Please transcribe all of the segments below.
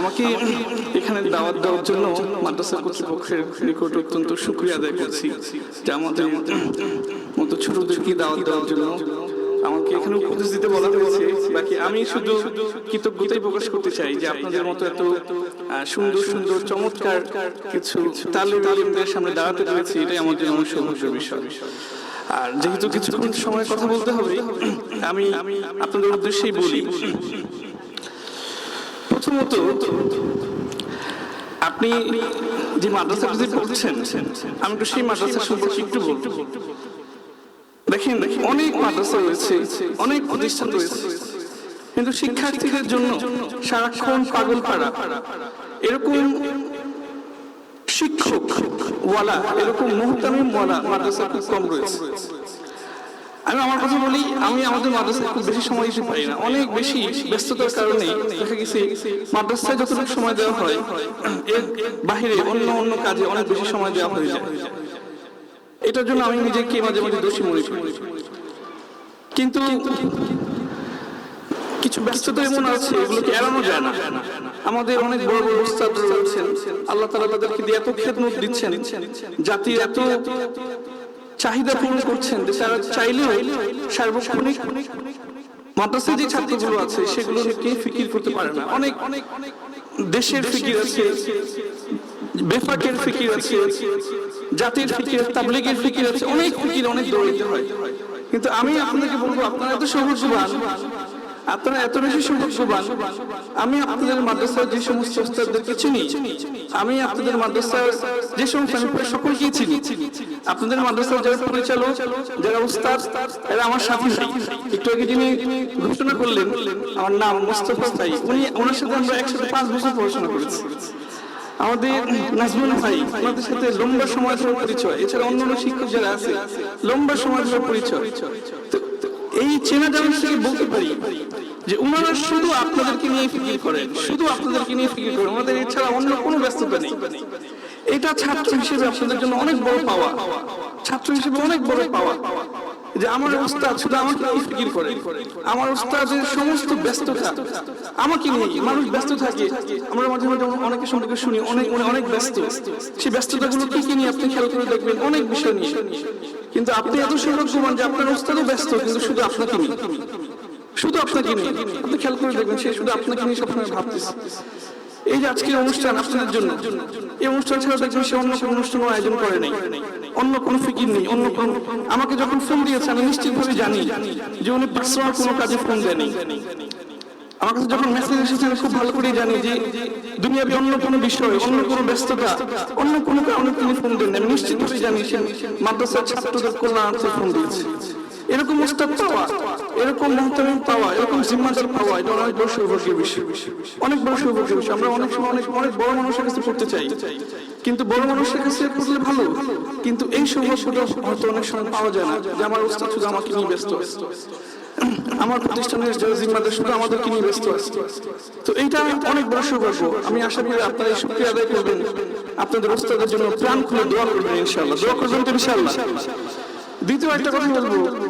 আমাকে এখানে দাওয়াত দেওয়ার জন্য মাদ্রাসা কর্তৃপক্ষের নিকট অত্যন্ত শুক্রিয়া আদায় করছি। যে আমাদের মতো ছোটদেরকে দাওয়াত দেওয়ার জন্য আমাকে এখানে উপদেশ দিতে বলা হয়েছে। বাকি আমি শুধু কৃতজ্ঞতাই প্রকাশ করতে চাই যে আপনাদের মতো এত সুন্দর সুন্দর, চমৎকার কিছু তালে তালিমদের সামনে দাঁড়াতে পেরেছি, এটাই আমার জন্য অনেক সৌভাগ্যের বিষয়। আর যেহেতু কিছুক্ষণ সময় কথা বলতে হবে, আমি আপনাদের উদ্দেশ্যেই বলি প্রথমত, আপনি যে মাদ্রাসা যদি পড়ছেন আমি একটু সেই মাদ্রাসা সম্পর্কে একটু বলব দেখেন, অনেক মাদ্রাসা রয়েছে, অনেক প্রতিষ্ঠান রয়েছে, কিন্তু শিক্ষার্থীদের জন্য সারাক্ষণ পাগল পাড়া এরকম শিক্ষক ওয়ালা এরকম মুহতামিম ওয়ালা মাদ্রাসা খুব কম রয়েছে। আমি আমার কথা বলি, আমি আমাদের মাদ্রাসায় খুব বেশি সময় দিতে পারি না। অনেক বেশি ব্যস্ততার কারণে দেখা গেছে, মাদ্রাসায় যতটুকু সময় দেওয়া হয়, এর বাহিরে অন্য অন্য কাজে অনেক বেশি সময় দেওয়া হয়ে যায়। এটার জন্য আমি নিজেকে মাঝে মাঝে দোষী মনে করি। কিন্তু কিছু ব্যস্ততা এমন আছে, এগুলোকে এড়ানো যায় না। আমাদের অনেক বড় বড় উস্তাদ আল্লাহ তাআলা তাদেরকে দিয়ে এত খেদমত দিচ্ছেন, জাতির এত চাহিদা পূরণ করছেন যে তারা চাইলেও সার্বক্ষণিক মাদ্রাসায় যে ছাত্রগুলো আছে সেগুলো কে ফিকির করতে পারে না। অনেক অনেক দেশের ফিকির আছে বেফাকের ফিকির আছে জাতির ফিকির তাবলিগের ফিকির আছে অনেক ফিকির অনেক দরিদ্র হয়। কিন্তু আমি আপনাকে বলব আপনারা এত সৌভাগ্যবান। আপনারা এত বেশি সৌভাগ্যবান। আমি আপনাদের মাদ্রাসার যে সমস্ত ওস্তাদদেরকে চিনি, আমি আপনাদের মাদ্রাসার যে সমস্ত, আমি প্রায় সকলকেই চিনি। আপনাদের মাদ্রাসার যারা পরিচালক, যারা উস্তাদ, এরা আমার সাথী। একটু আগে যিনি ঘোষণা করলেন, আমার নাম মোস্তফা ভাই উনি ওনার সাথে আমরা একসাথে পাঁচ বছর পড়াশোনা করেছি। আমাদের নাজমুল ভাই আমাদের সাথে লম্বা সময় ধরে পরিচয়, এছাড়া অন্যান্য শিক্ষক যারা আছে, লম্বা সময় ধরে পরিচয়। এই চেনা জানা থেকে বলতে পারি যে ওনারা শুধু আপনাদেরকে নিয়ে ফিকির করেন, শুধু আপনাদেরকে নিয়ে ফিকির করেন, ওনাদের এছাড়া অন্য কোনো ব্যস্ততা নেই। এটা ছাত্র হিসেবে আপনাদের জন্য অনেক বড় পাওয়া, ছাত্র হিসেবে অনেক বড় পাওয়া। যে আমার উস্তাদ শুধু আমাকে ফিকির করে। আমার উস্তাদের সমস্ত ব্যস্ততা। আমাকে নিয়ে মানুষ ব্যস্ত থাকে। আমরা মাঝে মাঝে অনেকের সম্পর্কে শুনি, অনেক অনেক ব্যস্ত। সেই ব্যস্ততাগুলো কি কি নিয়ে আপনি খেয়াল করে দেখবেন? অনেক বিষয় নিয়ে। কিন্তু আপনি এত সৌভাগ্যবান যে আপনার উস্তাদও ব্যস্ত, কিন্তু শুধু আপনাকে নিয়ে। শুধু আপনাকে নিয়ে। আপনি খেয়াল করে দেখবেন, সে শুধু আপনাকে নিয়ে সবসময় ভাবতেছে। এই যে আজকের অনুষ্ঠান আপনাদের জন্য, এই অনুষ্ঠান ছাড়া দেখবেন সে অন্য কোনো অনুষ্ঠান আয়োজন করে নাই। অন্য কোনো ফিকির নেই, অন্য কোনো আমাকে যখন ফোন দিয়েছে, আমি নিশ্চিত ভাবে জানি যে উনি পার্সোনাল কোনো কাজে ফোন দেয়নি আমার কাছে যখন মেসেজ এসেছে, আমি খুব ভালো করে জানি যে দুনিয়াবি অন্য কোনো বিষয়, অন্য কোনো ব্যস্ততা, অন্য কোনো কারণে তিনি ফোন দেন আমি নিশ্চিত ভাবে জানি সে মাদ্রাসার ছাত্রদের কল্যাণার্থে ফোন দিয়েছে। এরকম উস্তাদ পাওয়া এরকম মহতামিম পাওয়া এরকম জিম্মাদার পাওয়া এটা অনেক বড় সৌভাগ্যের বিষয়। অনেক বড় সৌভাগ্যের বিষয়। আমরা অনেক সময় অনেক অনেক বড় মানুষের কাছে পড়তে চাই। কিন্তু বড় মানুষের কাছে পড়লে ভালো। কিন্তু এই সৌভাগ্যটা হয়তো অনেক সময় পাওয়া যায় না যে আমার উস্তাদ শুধু আমাকে নিয়ে ব্যস্ত আমার প্রতিষ্ঠানের যারা জিম্মাদার শুধু আমাদেরকে নিয়ে ব্যস্ত আছে। তো এইটা আমি অনেক বড় সৌভাগ্য। আমি আশা করি আপনারা এই শুক্রিয়া আদায় করবেন। আপনাদের ওস্তাদের জন্য প্রাণ খুলে দোয়া করবেন ইনশাআল্লাহ। দোয়া করবেন তো ইনশাআল্লাহ। দ্বিতীয় একটা কথা বলব।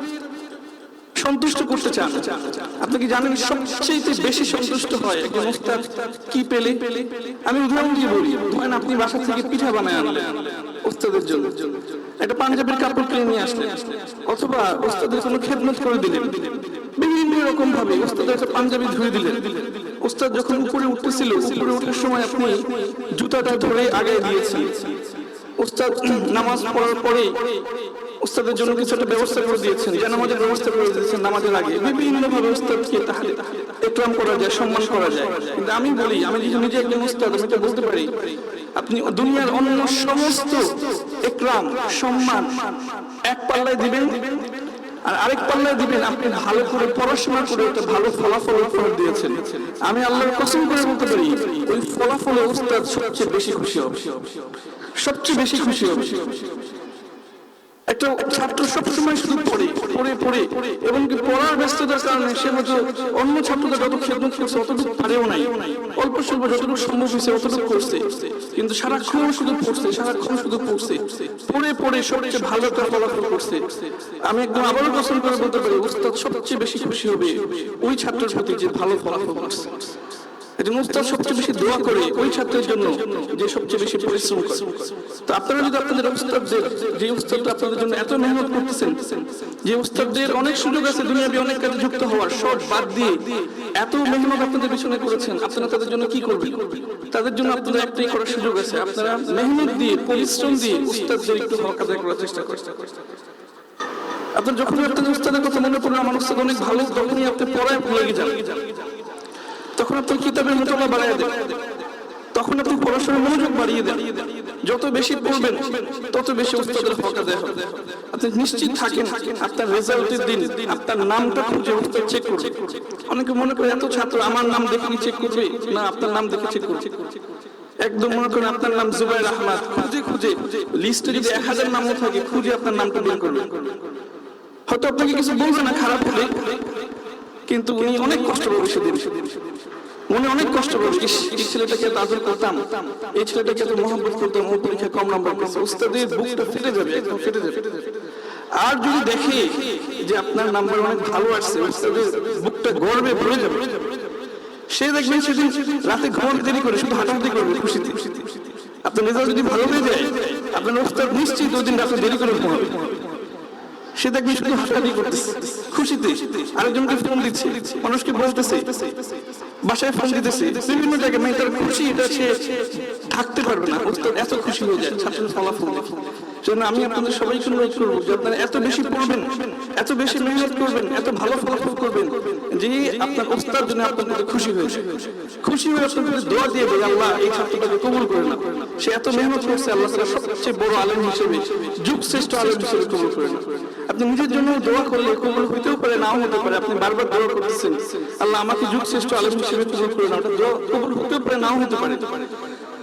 সন্তুষ্ট করতে চান? আপনি কি জানেন সবচেয়ে বেশি সন্তুষ্ট হয় একজন ওস্তাদ কি পেলে? আমি উদাহরণ দিয়ে বলি, ধরেন আপনি বাসা থেকে পিঠা বানায় আনলেন ওস্তাদের জন্য। একটা পাঞ্জাবের কাপড় কিনে নিয়ে আসলেন, অথবা ওস্তাদের কোনো খেদমত করে দিলেন। বিভিন্ন রকম ভাবে ওস্তাদের একটা পাঞ্জাবি ধুয়ে দিলেন। ওস্তাদ যখন উপরে উঠতেছিল, উপরে ওঠার সময় আপনি জুতাটা ধরে আগায় দিয়েছেন। ওস্তাদ নামাজ পড়ার পরে ওস্তাদের জন্য কিছু একটা ব্যবস্থা করে দিয়েছেন যে নামাজের ব্যবস্থা করে দিয়েছেন নামাজের আগে। বিভিন্ন ভাবে ওস্তাদকে তাহলে একরাম করা যায়, সম্মান করা যায়। কিন্তু আমি বলি, আমি নিজে একজন ওস্তাদ আমি বলতে পারি, আপনি দুনিয়ার অন্য সমস্ত একরাম, সম্মান এক পাল্লায় দিবেন আর আরেক পাল্লায় দিবেন, আপনি ভালো করে পড়াশোনা করে একটা ভালো ফলাফল উপহার দিয়েছেন। আমি আল্লাহর কসম করে বলতে পারি, ওই ফলাফলে উস্তাদ সবচেয়ে বেশি খুশি হবে। সবচেয়ে বেশি খুশি হবে। একটা ছাত্র সবসময় শুধু পড়ে পড়ে পড়ে। এবং পড়ার ব্যস্ততার কারণে সে হয়তো অন্য ছাত্রদের যত খেদমত করছে, অতটুকু পারেও নাই। অল্প স্বল্প যতটুকু সম্ভব হয়েছে, অতটুকু করছে। কিন্তু সারাক্ষণ শুধু পড়ছে, সারাক্ষণ শুধু পড়ছে। পড়ে পড়ে সবচেয়ে ভালো একটা ফলাফল করছে। আমি একদম আবারও পছন্দ করে বলতে পারি উস্তাদ সবচেয়ে বেশি খুশি হবে ওই ছাত্রের প্রতি যে ভালো ফলাফল করছে। একজন উস্তাদ সবচেয়ে বেশি দোয়া করে ওই ছাত্রের জন্য যে সবচেয়ে বেশি পরিশ্রম করে। তো আপনারা যদি আপনাদের উস্তাদদের যে উস্তাদটা আপনাদের জন্য এত মেহনত করতেছেন যে উস্তাদদের অনেক সুযোগ আছে দুনিয়াবি অনেক কাজে যুক্ত হওয়ার সব বাদ দিয়ে এত মেহনত আপনাদের পিছনে করেছেন আপনারা তাদের জন্য কি করবেন? তাদের জন্য আপনাদের একটাই করার সুযোগ আছে আপনারা মেহনত দিয়ে পরিশ্রম দিয়ে উস্তাদদের একটু হক আদায় করার চেষ্টা করেন। আপনার যখন আপনাদের উস্তাদের কথা মনে পড়ল আমার উস্তাদ অনেক ভালো তখনই আপনি পড়ায় ভুলে যান। তখন আপনি কিতাবের মোটামা বাড়াই দেন। তখন আপনি পড়াশোনার মনোযোগ বাড়িয়ে দেন। যত বেশি পড়বেন, তত বেশি উস্তাদের আদায় হবে। আপনি নিশ্চিত থাকেন, আপনার রেজাল্টের দিন, আপনার নামটা খুঁজে উস্তাদ চেক করবে। অনেকে মনে করে, এত ছাত্র, আমার নাম দেখে চেক করবে? না, আপনার নাম দেখে চেক করবে। একদম মনে করেন, আপনার নাম জুবাইর আহমদ। খুঁজে খুঁজে লিস্টে যদি এক হাজার নামও থাকে, খুঁজে আপনার নামটা বের করবে। হয়তো আপনাকে কিছু বলবে না, খারাপ হলে কিন্তু উনি অনেক কষ্ট পাবে সেদিন। অনেক কষ্ট পাবে। ছেলেটাকে এত আদর করতাম। এই ছেলেটাকে মহব্বত করতাম, ও কম নাম্বার পেয়েছে। উস্তাদের বুকটা ফেটে যাবে, একদম ফেটে যাবে। আর যদি দেখে যে আপনার নাম্বার অনেক ভালো আসছে, উস্তাদের বুকটা গর্বে ভরে যাবে। সে সেদিন রাতে ঘুমাতে দেরি করে, শুধু হাঁটাহাঁটি করবে খুশিতে। আপনার রেজাল্ট যদি ভালো হয়ে যায়, আপনার উস্তাদ নিশ্চিত ওই দিন রাতে দেরি করে ঘুমাবে। সে দেখবে শুধু হাসাহাসি করতেছে, খুশিতে আরেকজনকে ফোন দিচ্ছে, মানুষকে বলতেছে, বাসায় ফোন দিতেছে, বিভিন্ন জায়গায় মেয়েটার খুশি এটা সে থাকতে পারবে না এত খুশি হয়ে যায়, ছাত্রের ফলাফল আমি আপনাদের সবাইকে অনুরোধ করব যে আপনারা এত বেশি পড়বেন, এত বেশি মেহনত করবেন, এত ভালো ফলাফল করবেন যে আপনার জন্য খুশি হয়েছে খুশি হয়ে দোয়া দিয়ে আল্লাহ এই ছাত্রটাকে কবুল করে না সে এত মেহনত করছে, আল্লাহ তাআলা সবচেয়ে বড় আলেম হিসেবে, যুগ শ্রেষ্ঠ আলেম হিসেবে কবুল করে না আপনি নিজের জন্য দোয়া করলে কবুল হইতেও পারে, নাও হতে পারে। আপনি বারবার দোয়া করতেছেন, আল্লাহ আমাকে যুগ শ্রেষ্ঠ আলেম হিসেবে কবুল করে না কবুল হতেও পারে, নাও হতে পারে।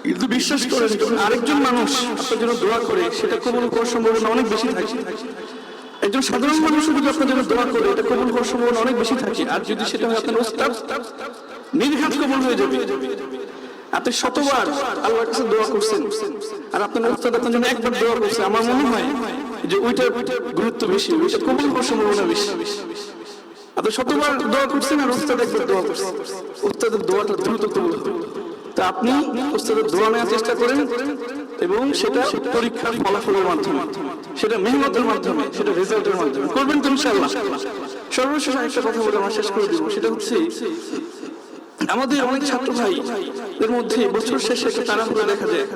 কিন্তু বিশ্বাস করেন আরেকজন মানুষ আপনার জন্য দোয়া করে, সেটা কবুল সম্ভাবনা অনেক বেশি থাকে। একজন সাধারণ মানুষ যদি আপনার জন্য দোয়া করে, এটা কবুল সম্ভাবনা অনেক বেশি থাকে। আর যদি সেটা হয় আপনার ওস্তাদ, নির্ঘাত কবুল হয়ে যাবে। আপনি শতবার আল্লাহর কাছে দোয়া করছেন, আর আপনার ওস্তাদ আপনার জন্য একবার দোয়া করছে। আমার মনে হয় যে ওইটার গুরুত্ব বেশি, ওইটা কবুল সম্ভাবনা বেশি। আপনি শতবার দোয়া করছেন আর ওস্তাদ একবার দোয়া করছেন ওস্তাদের দোয়াটা দ্রুত কবুল তা আপনি দোয়া নেওয়ার চেষ্টা করেন এবং সেটা পরীক্ষার ফলাফলের মাধ্যমে, সেটা মেহনতের মাধ্যমে, সেটা রেজাল্টের মাধ্যমে করবেন তো ইনশাআল্লাহ। সর্বশেষ একটা কথা বলে আমার শেষ করে সেটা হচ্ছে আমাদের অনেক ছাত্র ভাই এর মধ্যে বছর শেষে একটা দেখা যায়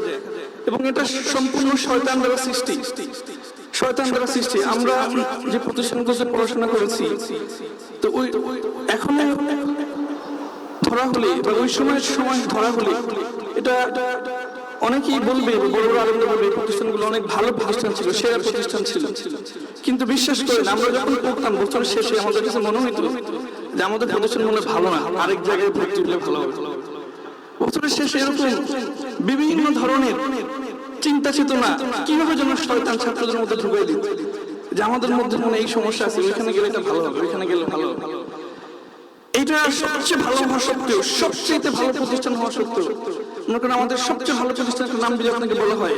এবং এটা সম্পূর্ণ শয়তান দ্বারা সৃষ্টি। শয়তান দ্বারা সৃষ্টি। আমরা যে প্রতিষ্ঠানগুলোতে পড়াশোনা করেছি, তো ওই এখন ধরা হলে বা ওই সময়ের সময় ধরা হলে এটা অনেকেই বলবে, বড় বড় আলমরা বলবে প্রতিষ্ঠানগুলো অনেক ভালো প্রতিষ্ঠান ছিল, সেরা প্রতিষ্ঠান ছিল। কিন্তু বিশ্বাস করেন, আমরা যখন পড়তাম, বছর শেষে আমাদের কাছে মনে হইতো যে আমাদের প্রতিষ্ঠান মনে ভালো না, আরেক জায়গায় ভর্তি হলে ভালো হবে। বছরের শেষে এরকম বিভিন্ন ধরনের চিন্তা চেতনা কীভাবে যেন শয়তান ছাত্রদের মধ্যে ঢুকাই দিত যে আমাদের মধ্যে মনে এই সমস্যা আছে, ওইখানে গেলে এটা ভালো হবে, ওইখানে গেলে ভালো হবে। এটা সবচেয়ে ভালো হওয়া সত্ত্বেও সবচেয়ে ভালো প্রতিষ্ঠান হওয়া সত্ত্বেও। মনে করেন আমাদের সবচেয়ে ভালো প্রতিষ্ঠানের নাম যদি আপনাকে বলা হয়,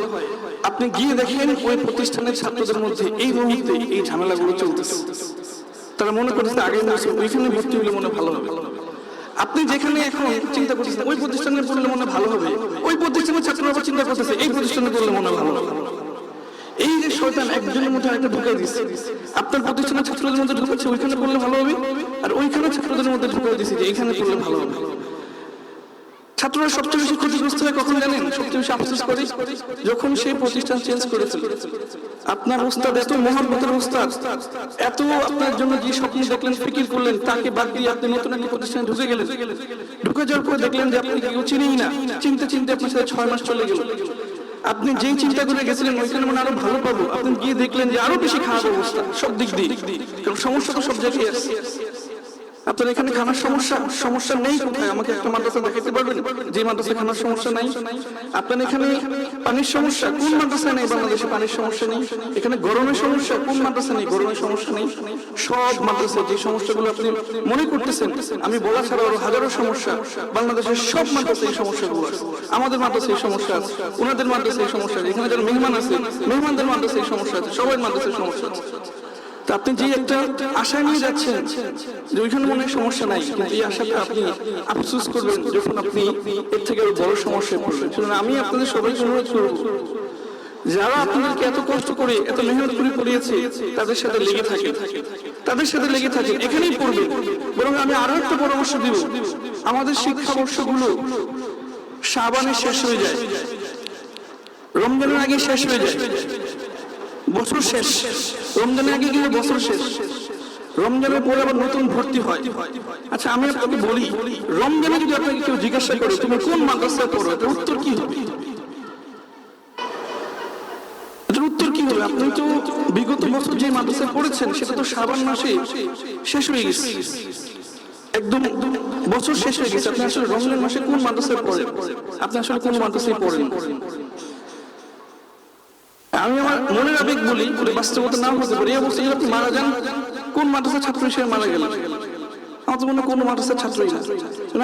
আপনি গিয়ে দেখেন ওই প্রতিষ্ঠানের ছাত্রদের মধ্যে এই মুহূর্তে এই ঝামেলাগুলো চলতেছে। তারা মনে করতেছে আগে ওইখানে ভর্তি হলে মনে ভালো হবে। আপনি যেখানে এখন চিন্তা করতেছেন, ওই প্রতিষ্ঠানে পড়লে মনে ভালো হবে। ওই প্রতিষ্ঠানের ছাত্ররা চিন্তা করতেছে, এই প্রতিষ্ঠানে পড়লে মনে ভালো হবে। এই যে শয়তান একজনের মধ্যে ঢুকাই দিচ্ছে আপনার ছাত্রদের মধ্যে ঢুকাচ্ছে ওইখানে পড়লে ভালো হবে, আর ওইখানে ছাত্রদের মধ্যে ঢুকাই দিচ্ছে যে পড়লে ভালো হবে। ছাত্ররা সবচেয়ে বেশি ক্ষতিগ্রস্ত হয় কখন জানেন? সবচেয়ে বেশি আফসোস করে যখন সেই প্রতিষ্ঠান চেঞ্জ করেছিল। আপনার উস্তাদ এত মহাব্বতের উস্তাদ এত আপনার জন্য যে স্বপ্ন দেখলেন, ফিকির করলেন, তাকে বাদ দিয়ে আপনি নতুন একটা প্রতিষ্ঠানে ঢুকে গেলেন। ঢুকে যাওয়ার পর দেখলেন যে আপনি কেউ চিনেই না। চিনতে চিনতে আপনার সাথে ছয় মাস চলে গেল। আপনি যেই চিন্তা করে গেছিলেন ওইখানে মানে আরও ভালো পাবো। আপনি গিয়ে দেখলেন যে আরও বেশি খারাপ অবস্থা সব দিক দিয়ে। সমস্যা তো সব জায়গায় আছে। আপনার এখানে খানার সমস্যা সমস্যা নেই কোথায়? আমাকে একটা মাদ্রাসা দেখাতে পারবেন? যে মাদ্রাসায় খানার সমস্যা নাই। আপনার এখানে পানির সমস্যা? কোন নেই? বাংলাদেশে পানির সমস্যা নেই। এখানে গরমের সমস্যা? কোন মাদ্রাসা নেই? গরমের সমস্যা নেই। সব মাদ্রাসায় যে সমস্যাগুলো আপনি মনে করতেছেন, আমি বলা ছাড়া আরও হাজারো সমস্যা বাংলাদেশের সব মাদ্রাসায় এই সমস্যাগুলো আছে। আমাদের মাদ্রাসায় এই সমস্যা আছে। ওনাদের মাদ্রাসায় এই সমস্যা আছে। এখানে যারা মেহমান আছে, মেহমানদের মাদ্রাসায় এই সমস্যা আছে। সবাই মাদ্রাসায় সমস্যা আছে। তা আপনি যে একটা আশা নিয়ে যাচ্ছেন যে ওইখানে মনে সমস্যা নাই কিন্তু এই আশাটা আপনি আফসোস করবেন যখন আপনি এর থেকে বড় সমস্যায় পড়বেন। আমি আপনাদের সবাইকে অনুরোধ করব যারা আপনাদেরকে এত কষ্ট করে এত মেহনত করে পড়িয়েছে তাদের সাথে লেগে থাকে। তাদের সাথে লেগে থাকে। এখানেই পড়বে। বরং আমি আরও একটা পরামর্শ দিব। আমাদের শিক্ষাবর্ষগুলো সাবানে শেষ হয়ে যায়। রমজানের আগে শেষ হয়ে যায়। বছর শেষ। রমজানের আগে গিয়ে বছর শেষ। রমজানের পরে আবার নতুন ভর্তি হয়। আচ্ছা আমি আপনাকে বলি, রমজানে যদি আপনাকে কেউ জিজ্ঞাসা করে, তুমি কোন মাদ্রাসায় পড়ো? এটার উত্তর কি হবে? উত্তর কি হবে? আপনি তো বিগত বছর যে মাদ্রাসায় পড়েছেন, সেটা তো শ্রাবণ মাসে শেষ হয়ে গেছে। একদম বছর শেষ হয়ে গেছে। আপনি আসলে রমজান মাসে কোন মাদ্রাসায় পড়েন? আপনি আসলে কোন মাদ্রাসায় পড়েন? আমি আমার মনের আবেগ বলি বাস্তবতা নাও হতে পারে অবস্থায় আপনি মারা যান, কোন মাদ্রাসার ছাত্র হিসেবে মারা গেলেন? আমার তো মনে মাদ্রাসার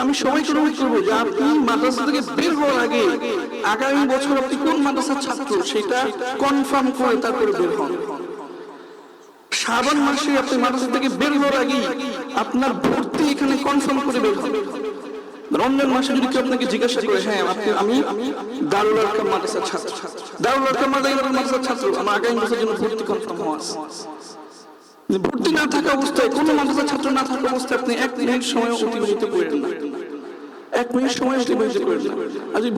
আমি সবাইকে অনুরোধ করব যে আপনি মাদ্রাসা থেকে বের হওয়ার আগে আগামী বছর আপনি কোন মাদ্রাসার ছাত্র, সেটা কনফার্ম করে তারপরে বের হন। শ্রাবণ মাসে আপনি মাদ্রাসা থেকে বের হওয়ার আগে আপনার ভর্তি এখানে কনফার্ম করে বের হন। রমজান মাসে যদি কেউ আপনাকে জিজ্ঞাসা করে হ্যাঁ আপনি, আমি দারুল আরকাম মাদ্রাসার ছাত্র। দারুল আরকাম মাদ্রাসার ছাত্র। আমার আগামী জন্য ভর্তি কনফার্ম হওয়া ভর্তি না থাকা অবস্থায়, কোনো মাদ্রাসার ছাত্র না থাকা অবস্থায় আপনি এক মিনিট সময় অতিবাহিত করেন না। এক মিনিট সময় অতিবাহিত করেন না।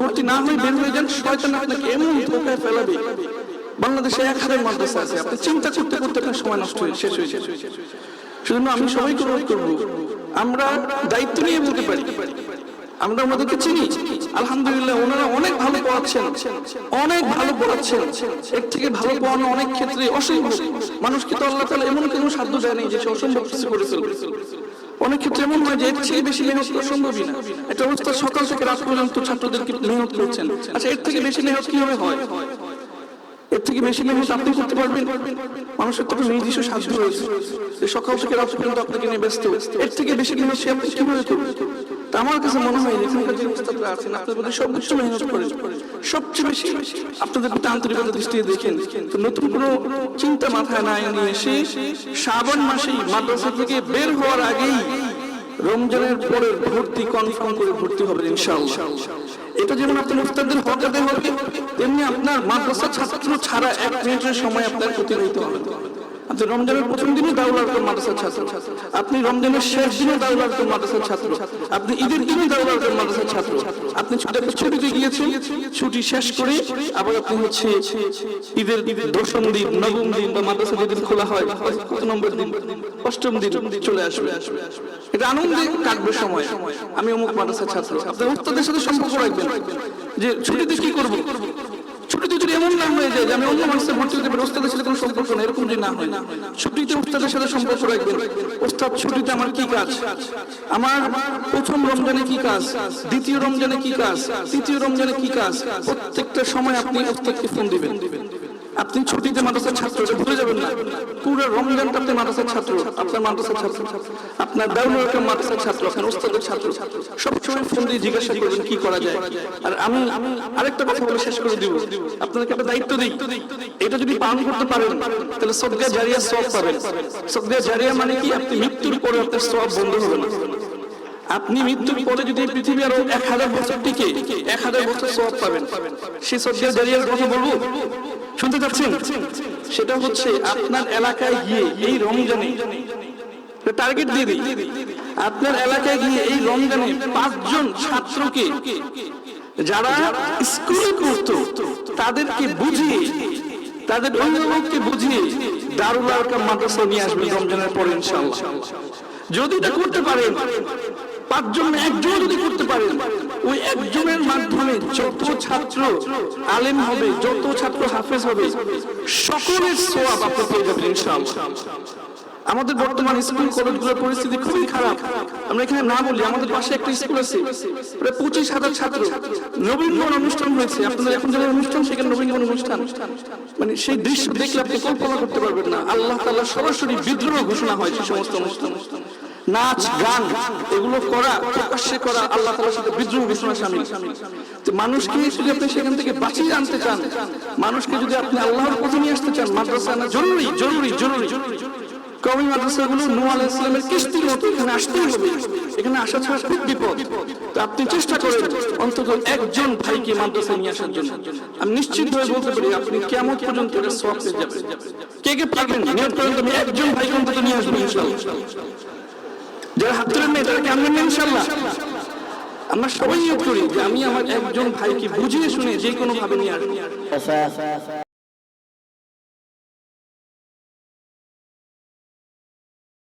ভর্তি না হয়ে বের হয়ে যান, শয়তান আপনাকে এমন ধোকায় ফেলাবে। বাংলাদেশে এক হাজার মাদ্রাসা আছে। আপনি চিন্তা করতে করতে সময় নষ্ট হয়ে শেষ হয়ে যাবে। সেজন্য আমি সবাইকে অনুরোধ করব, আমরা দায়িত্ব নিয়ে বলতে পারি। আমরা ওনাদেরকে চিনি। আলহামদুলিল্লাহ, ওনারা অনেক ভালো পড়াচ্ছেন। অনেক ভালো পড়াচ্ছেন। এর থেকে ভালো পড়ানো অনেক ক্ষেত্রে অসম্ভব। মানুষকে তো আল্লাহ তাআলা এমন কোনো সাধ্য দেয় নেই যে সে অসম্ভব কিছু করে ফেলবে। অনেক ক্ষেত্রে এমন হয় যে এর চেয়ে বেশি মেহনত করা সম্ভবই না। একটা অবস্থা সকাল থেকে রাত পর্যন্ত ছাত্রদেরকে মেহনত করছেন। আচ্ছা এর থেকে বেশি মেহনত কীভাবে হয়? এর থেকে বেশি মেহনত আপনি করতে পারবেন? মানুষের তো নির্দিষ্ট সাধ্য রয়েছে। সকাল থেকে রাত পর্যন্ত আপনাকে নিয়ে ব্যস্ত। এর থেকে বেশি মেহনত সে আপনি কীভাবে করবেন? আমার কাছে মনে হয় সবচেয়ে বেশি আপনাদের আন্তরিকতা দৃষ্টিতে দেখেন। তো নতুন কোনো চিন্তা মাথায় না এসে শ্রাবণ মাসেই মাদ্রাসা থেকে বের হওয়ার আগেই রমজানের পরে ভর্তি কনফার্ম করে ভর্তি হবে ইনশাআল্লাহ। এটা যেমন আপনার উস্তাদের হক আদায় হবে, তেমনি আপনার মাদ্রাসা ছাত্র ছাড়া এক মিনিটের সময় আপনার অতিবাহিত হবে আপনি রমজানের প্রথম দিনে দাউল মাদ্রাসার ছাত্র। আপনি রমজানের শেষ দিনে দাউল মাদ্রাসার ছাত্র। আপনি ঈদের দিনে দাউল মাদ্রাসার ছাত্র। আপনি ছুটি ছুটিতে গিয়েছেন, ছুটি শেষ করে আবার আপনি হচ্ছে ঈদের দশম দিন, নবম দিন বা মাদ্রাসা যেদিন খোলা হয়, কত নম্বর দিন? অষ্টম দিন চলে আসবে। এটা আনন্দে কাটবে সময়। আমি অমুক মাদ্রাসার ছাত্র। আপনার উস্তাদের সাথে সম্পর্ক রাখবেন যে ছুটিতে কি করব? যদি এমন না হয়ে যায় যে আমি অন্য মানুষের ভর্তি হতে পারি, ওস্তাদের সাথে কোনো সম্পর্ক না এরকম যদি না হয়, ছুটিতে ওস্তাদের সাথে সম্পর্ক রাখবেন। ওস্তাদ, ছুটিতে আমার কি কাজ? আমার প্রথম রমজানে কি কাজ? দ্বিতীয় রমজানে কি কাজ? তৃতীয় রমজানে কি কাজ? প্রত্যেকটা সময় আপনি ওস্তাদকে ফোন দিবেন। আপনি ছুটিতে মাদ্রাসার ছাত্র ভুলে যাবেন না। পুরো রমজানটা আপনি মাদ্রাসার ছাত্র, আপনার মাদ্রাসার ছাত্র। আপনার দারুল আরকাম মাদ্রাসার ছাত্র, আপনার ওস্তাদের ছাত্র। সবসময় ফোন দিয়ে জিজ্ঞাসা করবেন, কি করা যায়? আর আমি আরেকটা কথা বলে শেষ করে দিব। আপনাকে একটা দায়িত্ব দিই। এটা যদি পালন করতে পারেন, তাহলে সদগা জারিয়া সব পাবেন। সদগা জারিয়া মানে কি? আপনি মৃত্যুর পরে আপনার সব বন্ধ হবে না। আপনি মৃত্যুর পরে যদি পৃথিবী আরও এক হাজার বছর টিকে, এক হাজার বছর সব পাবেন। সেই সদগা জারিয়ার কথা বলব। শুনতে চাচ্ছেন? সেটা হচ্ছে আপনার এলাকায় গিয়ে এই রমজানে টার্গেট দিয়ে দিই। আপনার এলাকায় গিয়ে এই রমজানে পাঁচজন ছাত্রকে যারা স্কুলে পড়তো, তাদেরকে বুঝিয়ে, তাদের অভিভাবককে বুঝিয়ে দারুল আরকাম মাদ্রাসা নিয়ে আসবেন রমজানের পরে ইনশাআল্লাহ। যদি এটা করতে পারেন পাঁচজন একজন যদি করতে পারেন ওই একজনের মাধ্যমে যত ছাত্র আলেম হবে, যত ছাত্র হাফেজ হবে, সকলের সোয়াব আপনি পেয়ে যাবেন ইনশাআল্লাহ। আমাদের বর্তমান স্কুল কলেজগুলোর পরিস্থিতি খুবই খারাপ। আমরা এখানে না বলি, আমাদের পাশে একটা স্কুল আছে, প্রায় পঁচিশ হাজার ছাত্র। নবীনবরণ অনুষ্ঠান হয়েছে আপনাদের এখন যারা অনুষ্ঠান সেখানে নবীনবরণ অনুষ্ঠান মানে সেই দৃশ্য দেখলে আপনি কল্পনা করতে পারবেন না। আল্লাহ তাআলা সরাসরি বিদ্রোহ ঘোষণা হয় সেই সমস্ত অনুষ্ঠান। নাচ, গান, এগুলো করা, প্রকাশ্যে করা, আল্লাহ তাআলার সাথে বিদ্রোহ ঘোষণা শামিল তো মানুষকে যদি আপনি সেখান থেকে বাঁচিয়ে আনতে চান? মানুষকে যদি আপনি আল্লাহর পথে নিয়ে আসতে চান? মাদ্রাসা না জরুরি জরুরি জরুরি। কওমি মাদ্রাসাগুলো নূহ আলাইহিস সালামের কিস্তির মতো এখানে হবে। এখানে আসা ছাড়া খুব বিপদ। তো আপনি চেষ্টা করেন অন্তত একজন ভাইকে মাদ্রাসায় নিয়ে আসার জন্য। আমি নিশ্চিত হয়ে বলতে পারি, আপনি কেমন পর্যন্ত যাবেন। কে কে পারবেন? নিয়োগ একজন ভাইকে অন্তত নিয়ে আসবেন যারা হাত তুলেন নেই তারা কেমন ইনশাল্লাহ আমরা সবাই নিয়োগ করি যে আমি আমার একজন ভাইকে বুঝিয়ে শুনে যে কোনো ভাবে নিয়ে আসব।